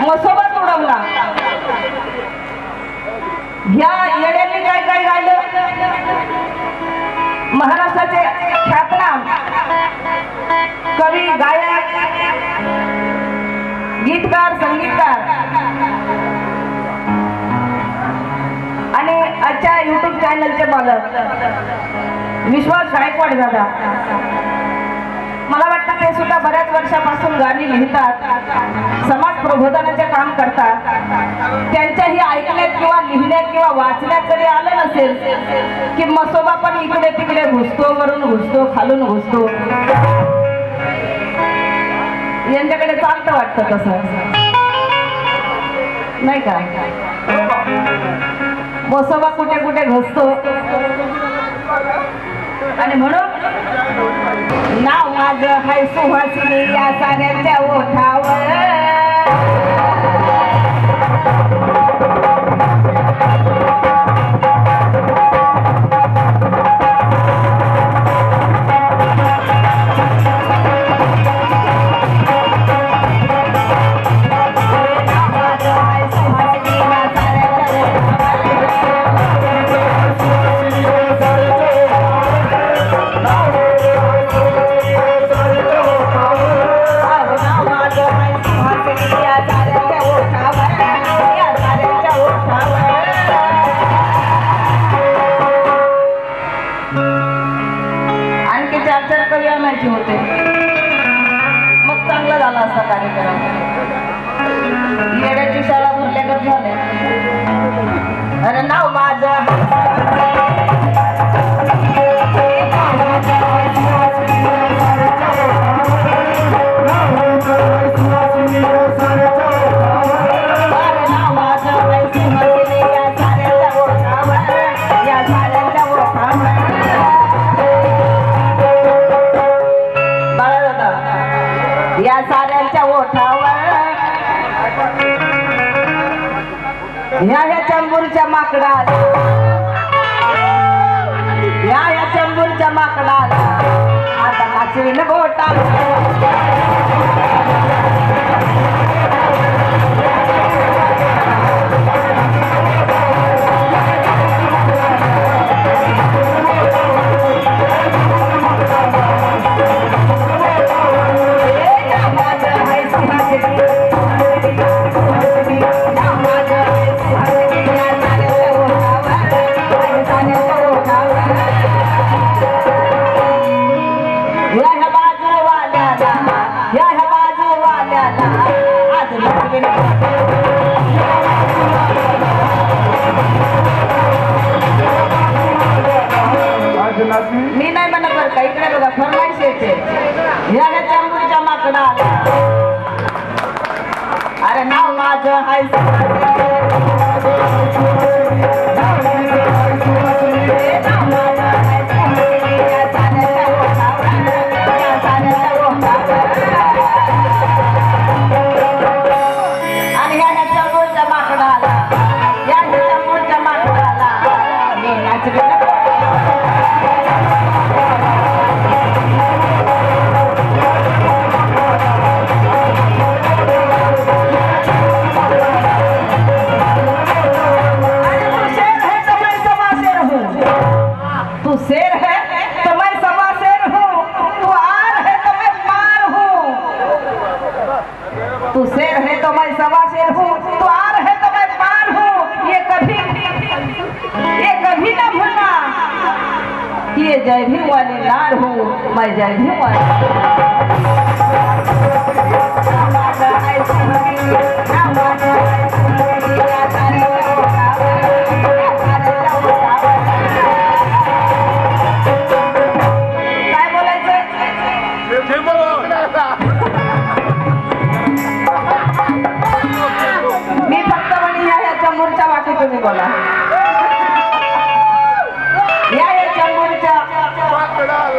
मसोबा तोडवला या येड्यांनी काय काय गायलं महाराष्ट्राचे ख्यातनाम कवी गायक गीतकार संगीतकार. आणि आजच्या युट्यूब चॅनलचे मालक विश्वास गायकवाड दादा. मला वाटतं ते सुद्धा बऱ्याच वर्षापासून गाणी लिहितात समाज प्रबोधनाचे काम करतात. त्यांच्याही ऐकण्यात किंवा लिहिण्यात किंवा वाचण्यात जरी आलं नसेल की मसोबा पण इकडे तिकडे घुसतो वरून घुसतो खालून घुसतो. यांच्याकडे चालतं वाटतं तसं. नाही का? मसोबा कुठे कुठे घुसतो? आणि म्हणून नाव माझं हाय सुहासिनी या साऱ्यांच्या ओठावर. चार आणायचे होते. मग चांगला झाला असा कार्यक्रम. येड्याची शाळा भरल्यागत झाले. अरे नाव माझं. या साऱ्यांच्या ओठावर. ह्या ह्या चंबूरच्या माकडात या ह्या चंबूरच्या माकडात आता नाचवीन बोटा अरे नाव माझं हाय जय भीम वाली नार हूँ हो, मैं जय भीम वाली। Federal.